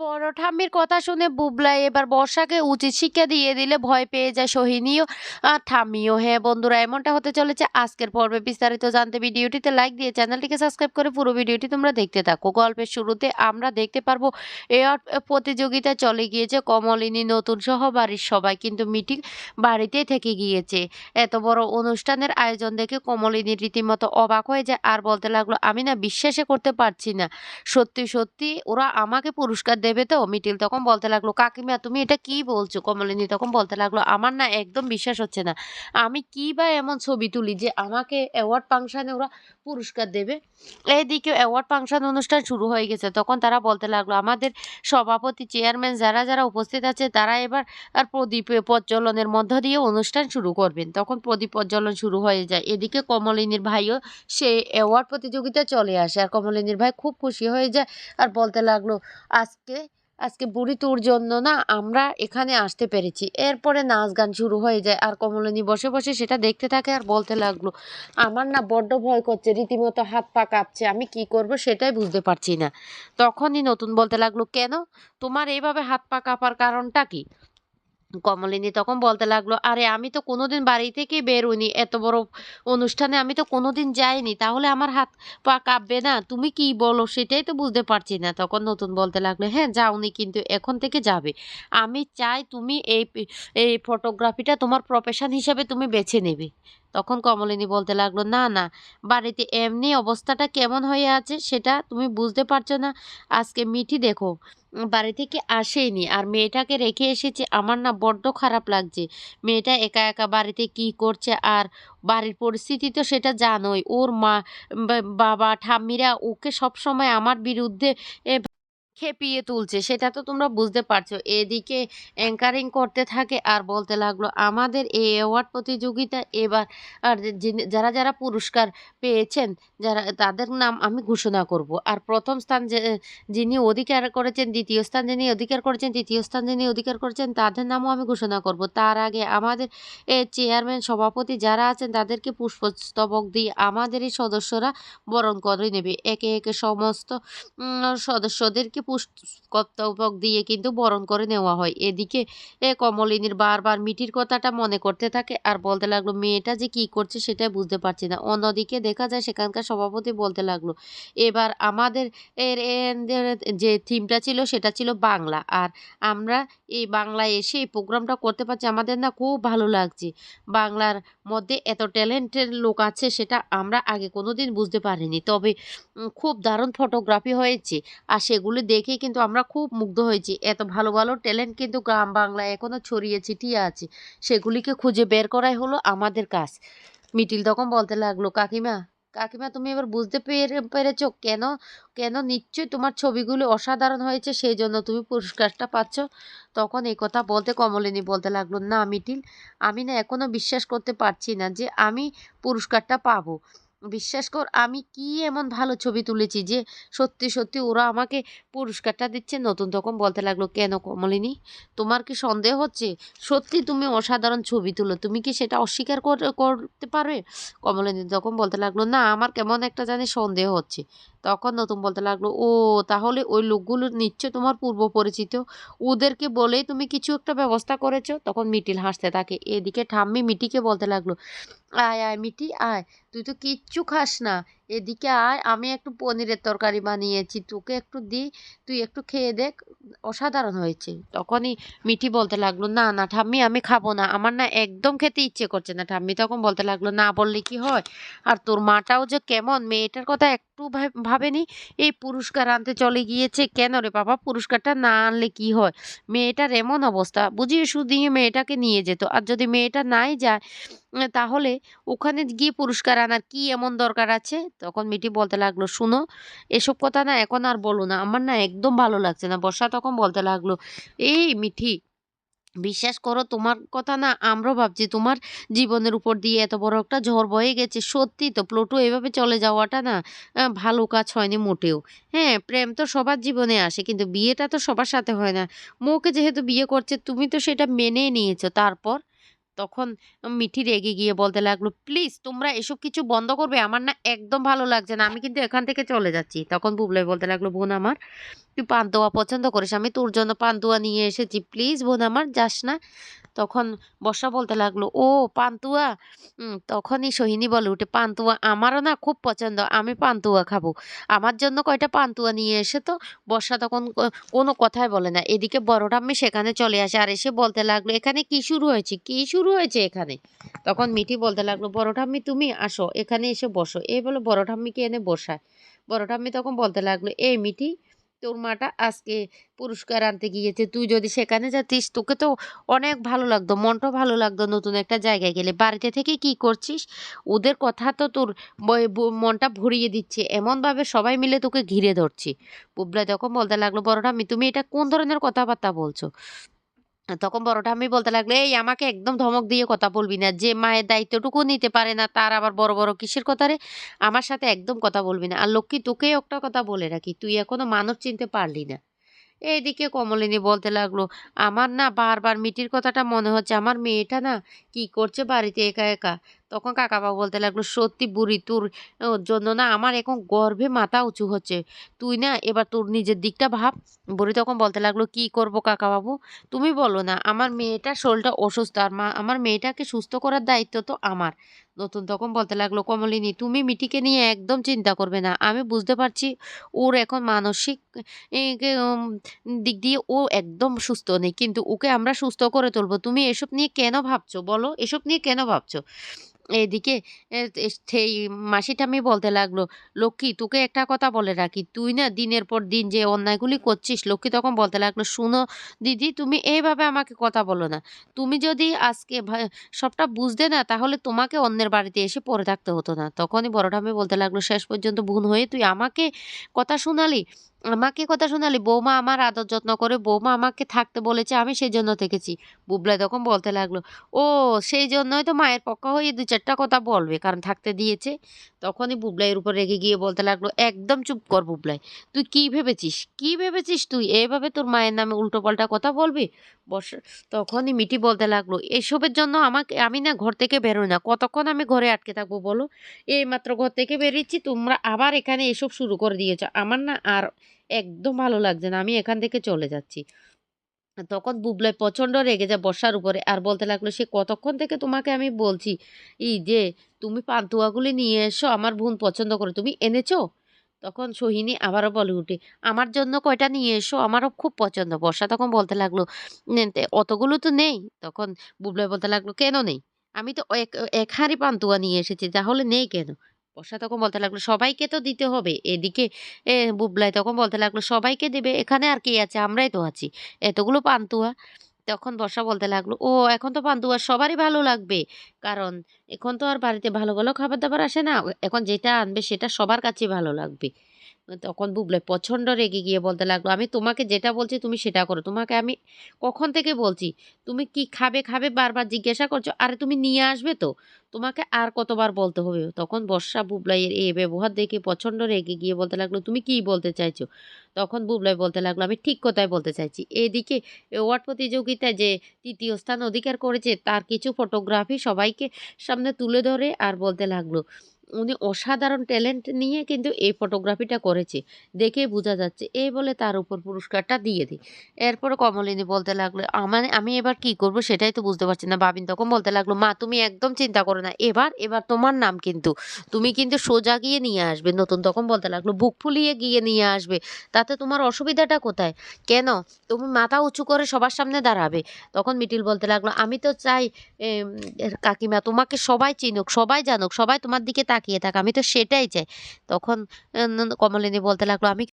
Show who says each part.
Speaker 1: বড় ঠাম্মির কথা শুনে বুবলাই এবার বর্ষাকে উচিত শিক্ষা দিয়ে দিলে ভয় পেয়ে যায় সোহিনীও। আর ঠাম্মিও হ্যাঁ বন্ধুরা, এমনটা হতে চলেছে আজকের পর্বে। বিস্তারিত জানতে ভিডিওটিতে লাইক দিয়ে চ্যানেলটিকে সাবস্ক্রাইব করে পুরো ভিডিওটি তোমরা দেখতে থাকো। গল্পের শুরুতে আমরা দেখতে পারব এ প্রতিযোগিতা চলে গিয়েছে কমলিনী, নতুন সহ বাড়ির সবাই। কিন্তু মিটিং বাড়িতেই থেকে গিয়েছে। এত বড় অনুষ্ঠানের আয়োজন দেখে কমলিনী রীতিমতো অবাক হয়ে যায়। আর বলতে লাগল, আমি না বিশ্বাসে করতে পারছি না। সত্যি সত্যি ওরা আমাকে পুরস্কার দেবে তো? মিটিল তখন বলতে লাগল, কাকিমা, তুমি এটা কি বলছো? কমলিনী তখন বলতে লাগল, আমার না একদম বিশ্বাস হচ্ছে না। আমি কি বা এমন ছবি তুলি যে আমাকে অ্যাওয়ার্ড ফাংশানে ওরা পুরস্কার দেবে? এইদিকে অ্যাওয়ার্ড ফাংশন অনুষ্ঠান শুরু হয়ে গেছে। তখন তারা বলতে লাগল, আমাদের সভাপতি চেয়ারম্যান যারা যারা উপস্থিত আছে, তারা এবার আর প্রদীপ প্রজ্বলনের মধ্য দিয়ে অনুষ্ঠান শুরু করবেন। তখন প্রদীপ প্রজ্বলন শুরু হয়ে যায়। এদিকে কমলিনীর ভাইও সে অ্যাওয়ার্ড প্রতিযোগিতা চলে আসে। আর কমলিনীর ভাই খুব খুশি হয়ে যায় আর বলতে লাগল, আজকে আজকে বুড়ি তোর জন্য না আমরা এখানে আসতে পেরেছি। এরপরে নাচ গান শুরু হয়ে যায় আর কমলিনী বসে বসে সেটা দেখতে থাকে আর বলতে লাগল, আমার না বড্ড ভয় করছে, রীতিমতো হাত পা কাঁপছে, আমি কি করব সেটাই বুঝতে পারছি না। তখনই নতুন বলতে লাগল, কেন? তোমার এইভাবে হাত পা কাঁপার কারণটা কি? কমলিনী তখন বলতে লাগল, আরে, আমি তো কোনোদিন বাড়ি থেকে বেরোইনি, এত বড় অনুষ্ঠানে আমি তো কোনোদিন যাইনি, তাহলে আমার হাত পা কাঁপবে না, তুমি কি বলো? সেটাই তো বুঝতে পারছি না। তখন নতুন বলতে লাগল হ্যাঁ যাওনি, কিন্তু এখন থেকে যাবে। আমি চাই তুমি এই এই ফটোগ্রাফিটা তোমার প্রফেশন হিসাবে তুমি বেছে নেবে। তখন কমলিনী বলতে লাগল, না না, বাড়িতে এমনি অবস্থাটা কেমন হয়ে আছে সেটা তুমি বুঝতে পারছ না। আজকে মিঠি দেখো, বাড়ি থেকে আসেইনি আর মেয়েটাকে রেখে এসেছে। আমার না বড্ড খারাপ লাগছে। মেয়েটা একা একা বাড়িতে কি করছে আর বাড়ির পরিস্থিতি তো সেটা জানোই। ওর মা বাবা, ঠাম্মিরা ওকে সব সময় আমার বিরুদ্ধে খেপিয়ে তুলছে, সেটা তো তোমরা বুঝতে পারছ। এদিকে অ্যাঙ্কারিং করতে থাকে আর বলতে লাগল, আমাদের এই অ্যাওয়ার্ড প্রতিযোগিতা এবার আর যারা যারা পুরস্কার পেয়েছেন, যারা, তাদের নাম আমি ঘোষণা করব। আর প্রথম স্থান যে, যিনি অধিকার করেছেন, দ্বিতীয় স্থান যিনি অধিকার করেছেন, তৃতীয় স্থান যিনি অধিকার করেছেন, তাদের নামও আমি ঘোষণা করব। তার আগে আমাদের এ চেয়ারম্যান সভাপতি যারা আছেন, তাদেরকে পুষ্পস্তবক দিয়ে আমাদের এই সদস্যরা বরণ করে নেবে। একে একে সমস্ত সদস্যদেরকে পুষ্পস্তবক দিয়ে কিন্তু বরণ করে নেওয়া হয়। এদিকে, এ কমলিনীর বারবার মিটির কথাটা মনে করতে থাকে আর বলতে লাগল, মেয়েটা যে কি করছে সেটা বুঝতে পারছি না। অন্যদিকে দেখা যায় সেখানকার সভাপতি বলতে লাগল, এবার আমাদের এর এর যে থিমটা ছিল সেটা ছিল বাংলা। আর আমরা এই বাংলায় এসে এই প্রোগ্রামটা করতে পারছি। আমাদের না খুব ভালো লাগছে। বাংলার মধ্যে এত ট্যালেন্টের লোক আছে সেটা আমরা আগে কোনো দিন বুঝতে পারিনি। তবে খুব দারুণ ফটোগ্রাফি হয়েছে। আর সেগুলি দেখে কিন্তু আমরা খুব মুগ্ধ হয়েছি। এত ভালো ভালো ট্যালেন্ট কিন্তু গ্রাম বাংলায় এখনও ছড়িয়ে ছিটিয়ে আছে। সেগুলিকে খুঁজে বের করাই হলো আমাদের কাজ। মিটিল তখন বলতে লাগল, কাকিমা কাকিমা, তুমি এবার বুঝতে পেরে, পেরেছ? কেন কেন নিশ্চয়ই তোমার ছবিগুলো অসাধারণ হয়েছে সেই জন্য তুমি পুরস্কারটা পাচ্ছ? তখন এই কথা বলতে কমলিনী বলতে লাগল, না মিটিল, আমি না এখনও বিশ্বাস করতে পারছি না যে আমি পুরস্কারটা পাবো। বিশ্বাস কর, আমি কি এমন ভালো ছবি তুলেছি যে সত্যি সত্যি ওরা আমাকে পুরস্কারটা দিচ্ছে, নতুন তখন বলতে লাগল, কেন কমলিনী? তোমার কি সন্দেহ হচ্ছে? সত্যি তুমি অসাধারণ ছবি তুলো, তুমি কি সেটা অস্বীকার কর- করতে পারবে? কমলিনী তখন বলতে লাগল, না, আমার কেমন একটা জানি সন্দেহ হচ্ছে। তখন নতুন বলতে লাগল, ও, তাহলে ওই লোকগুলো নিচ্ছে তোমার পূর্ব পরিচিত। ওদেরকে বলেই তুমি কিছু একটা ব্যবস্থা করেছ? তখন মিটিল হাসতে থাকে। এদিকে ঠাম্মি মিটিকে বলতে লাগল, আয় আয় মিটি, আয়। তুই তো কিচ্ছু খাস না। এদিকে আয়, আমি একটু পনিরের তরকারি বানিয়েছি, তোকে একটু দিই, তুই একটু খেয়ে দেখ, অসাধারণ হয়েছে। তখনই মিঠি বলতে লাগল, না না, ঠাম্মি, আমি খাব না। আমার না একদম খেতে ইচ্ছে করছে না, ঠাম্মি তখন বলতে লাগল, না বললে কি হয়? আর তোর মাটাও যে কেমন, মেয়েটার কথা একটু ভাব- ভাবেনি? এই পুরস্কার আনতে চলে গিয়েছে, কেন রে বাবা? পুরস্কারটা না আনলে কি হয়? মেয়েটার এমন অবস্থা বুঝি শুধু মেয়েটাকে নিয়ে যেত, আর যদি মেয়েটা নাই যায় তাহলে ওখানে গিয়ে পুরস্কার আনার কি এমন দরকার আছে? তখন মিটি বলতে লাগল, শুনো, এসব কথা না এখন আর বলো না। আমার না একদম ভালো লাগছে না। বর্ষা তখন বলতে লাগল, এই মিঠি, বিশ্বাস করো তোমার কথা না আমরাও ভাবছি। তোমার জীবনের উপর দিয়ে এত বড় একটা ঝড় বয়ে গেছে। সত্যি তো প্লুটো এভাবে চলে যাওয়াটা না ভালো কাজ হয়নি মোটেও। হ্যাঁ প্রেম তো সবার জীবনে আসে, কিন্তু বিয়েটা তো সবার সাথে হয় না। মৌকে যেহেতু বিয়ে করছে, তুমি তো সেটা মেনে নিয়েছো। তারপর তখন মিঠি রেগে গিয়ে বলতে লাগল, প্লিজ তোমরা এসব কিছু বন্ধ করবে, আমার না একদম ভালো লাগছে না, আমি কিন্তু এখান থেকে চলে যাচ্ছি। তখন বুবলাই বলতে লাগল, বোন আমার, তুই পান্তুয়া পছন্দ করিস, আমি তোর জন্য পান্তুয়া নিয়ে এসেছি, প্লিজ বোন আমার, যাস না। তখন বর্ষা বলতে লাগল, ও পান্তুয়া তখনই সোহিনী বলে উঠে, পান্তুয়া আমারও না খুব পছন্দ, আমি পান্তুয়া খাব। আমার জন্য কয়টা পান্তুয়া নিয়ে এসে তো? বর্ষা তখন কোনো কথাই বলে না। এদিকে বড় ঠাম্মি সেখানে চলে আসে আর এসে বলতে লাগল, এখানে কি শুরু হয়েছে? কি শুরু হয়েছে এখানে? তখন মিঠি বলতে লাগল, বড় ঠাম্মি, তুমি আসো, এখানে এসে বসো। এই বলে বড় ঠাম্মিকে এনে বসায়। বড় ঠাম্মি তখন বলতে লাগল, এই মিঠি তোর মাটা আজকে পুরস্কার আনতে গিয়েছে। তুই যদি সেখানে যাতিস, তোকে তো অনেক ভালো লাগতো, মনটা ভালো লাগতো নতুন একটা জায়গায় গেলে। বাড়িতে থেকে কি করছিস? ওদের কথা তো তোর মনটা ভরিয়ে দিচ্ছে। এমনভাবে সবাই মিলে তোকে ঘিরে ধরছি। বুবলা তখন বলতে লাগল ঠাম্মি তুমি এটা কোন ধরনের কথাবার্তা বলছো? তখন বড়টা আমি বলতে লাগল, এই আমাকে একদম ধমক দিয়ে কথা বলবি না, যে মায়ের দায়িত্বটুকু নিতে পারে না, তার আবার বড় বড় কিসের কথা রে? আমার সাথে একদম কথা বলবি না। আর লক্ষ্মী তোকে একটা কথা বলে রাখি, তুই এখনও মানুষ চিনতে পারলি না। এইদিকে কমলিনী বলতে লাগল, আমার না বারবার মিটির কথাটা মনে হচ্ছে। আমার মেয়েটা না কি করছে বাড়িতে একা একা? তখন কাকাবাবু বলতে লাগল, সত্যি বুড়ি, তোর জন্য না আমার এখন গর্ভে মাথা উঁচু হচ্ছে। তুই না এবার তোর নিজের দিকটা ভাব। বুড়ি তখন বলতে লাগল, কি করব কাকাবাবু তুমি বলো না, আমার মেয়েটার শরীরটা অসুস্থ, আর মা, আমার মেয়েটাকে সুস্থ করার দায়িত্ব তো আমার। নতুন তখন বলতে লাগল, কমলিনী, তুমি মিটিকে নিয়ে একদম চিন্তা করবে না। আমি বুঝতে পারছি ওর এখন মানসিক দিক দিয়ে ও একদম সুস্থ নেই, কিন্তু ওকে আমরা সুস্থ করে তুলবো। তুমি এসব নিয়ে কেন ভাবছ? বলো, এসব নিয়ে কেন ভাবছ? এদিকে সেই মাসিটা আমি বলতে লাগল, লক্ষ্মী, তোকে একটা কথা বলে রাখি। তুই না দিনের পর দিন যে অন্যায়গুলি করছিস, লক্ষ্মী তখন বলতে লাগল, শুনো দিদি, তুমি এইভাবে আমাকে কথা বলো না। তুমি যদি আজকে সবটা বুঝতে না, তাহলে তোমাকে অন্যের বাড়িতে এসে পড়ে থাকতে হতো না। তখনই বড় ঠাম্মি বলতে লাগল, শেষ পর্যন্ত ভুল হয়ে তুই আমাকে কথা শোনালি? আমাকে কথা শোনালি বৌমা আমার আদর যত্ন করে, বৌমা আমাকে থাকতে বলেছে, আমি সেই জন্য থেকেছি। বুবলাই তখন বলতে লাগল, ও, সেই জন্যই তো মায়ের পক্ষ হয়ে দু চারটা কথা বলবে, কারণ থাকতে দিয়েছে। তখনই বুবলাইয়ের উপর রেগে গিয়ে বলতে লাগল, একদম চুপ কর বুবলাই, তুই কি ভেবেছিস? কি ভেবেছিস তুই? এভাবে তোর মায়ের নামে উল্টোপাল্টা কথা বলবি? বস, তখনই মিটি বলতে লাগল, এসবের জন্য আমাকে, আমি না ঘর থেকে বেরোই না, কতক্ষণ আমি ঘরে আটকে থাকব বলো? এই মাত্র ঘর থেকে বেরিয়েছি, তোমরা আবার এখানে এসব শুরু করে দিয়েছ, আমার না আর একদম ভালো লাগছে না। আমি এখান থেকে চলে যাচ্ছি। তখন বুবলাই প্রচণ্ড রেগে যায় বর্ষার উপরে আর বলতে লাগল, সে কতক্ষণ থেকে তোমাকে আমি বলছি? ই যে, তুমি পান্তুয়াগুলি নিয়ে এসো, আমার বোন পছন্দ করে। তুমি এনেছো? তখন সোহিনী আবারও বলে উঠে, আমার জন্য কয়টা নিয়ে এসো? আমারও খুব পছন্দ। বর্ষা তখন বলতে লাগল, "নে- অতগুলো তো নেই। তখন বুবলাই বলতে লাগল, কেন নেই? আমি তো এক এক হাঁড়ি পান্তুয়া নিয়ে এসেছি, তাহলে নেই কেন? বর্ষা তখন বলতে লাগল, সবাইকে তো দিতে হবে। এদিকে, এ, বুবলাই তখন বলতে লাগল, সবাইকে দেবে, এখানে আর কে আছে? আমরাই তো আছি। এতগুলো পান্তুয়া। তখন বর্ষা বলতে লাগল, ও, এখন তো পান্তুয়া সবারই ভালো লাগবে। কারণ এখন তো আর বাড়িতে ভালো ভালো খাবার দাবার আসে না। এখন যেটা আনবে সেটা সবার কাছে ভালো লাগবে। তখন বুবলাই প্রচণ্ড রেগে গিয়ে বলতে লাগল, আমি তোমাকে যেটা বলছি তুমি সেটা করো। তোমাকে আমি কখন থেকে বলছি? তুমি কি খাবে খাবে বারবার জিজ্ঞাসা করছ? আরে তুমি নিয়ে আসবে তো। তোমাকে আর কতবার বলতে হবে? তখন বর্ষা বুবলাইয়ের এই ব্যবহার দেখে প্রচণ্ড রেগে গিয়ে বলতে লাগল, তুমি কি বলতে চাইছো? তখন বুবলাই বলতে লাগল, আমি ঠিক কথাই বলতে চাইছি। এদিকে অ্যাওয়ার্ড প্রতিযোগিতায় যে তৃতীয় স্থান অধিকার করেছে, তার কিছু ফটোগ্রাফি সবাইকে সামনে তুলে ধরে আর বলতে লাগল উনি অসাধারণ ট্যালেন্ট নিয়ে কিন্তু এই ফটোগ্রাফিটা করেছে। দেখে বোঝা যাচ্ছে, এই বলে তার উপর পুরস্কারটা দিয়ে দিই। এরপর কমলিনী বলতে লাগল আমার আমি এবার কি করব সেটাই তো বুঝতে পারছি না। বাবিন তখন বলতে লাগল, মা, তুমি একদম চিন্তা করো না, এবার এবার তোমার নাম কিন্তু, তুমি কিন্তু সোজা গিয়ে নিয়ে আসবে। নতুন তখন বলতে লাগল, বুক ফুলিয়ে গিয়ে নিয়ে আসবে, তাতে তোমার অসুবিধাটা কোথায়? কেন? তুমি মাথা উঁচু করে সবার সামনে দাঁড়াবে। তখন মিটিল বলতে লাগল, আমি তো চাই কাকিমা তোমাকে সবাই চিনুক, সবাই জানুক, সবাই তোমার দিকে তাকিয়ে থাক। আমি তো সেটাই চাই। তখন কমলিনী বলতে লাগল আমি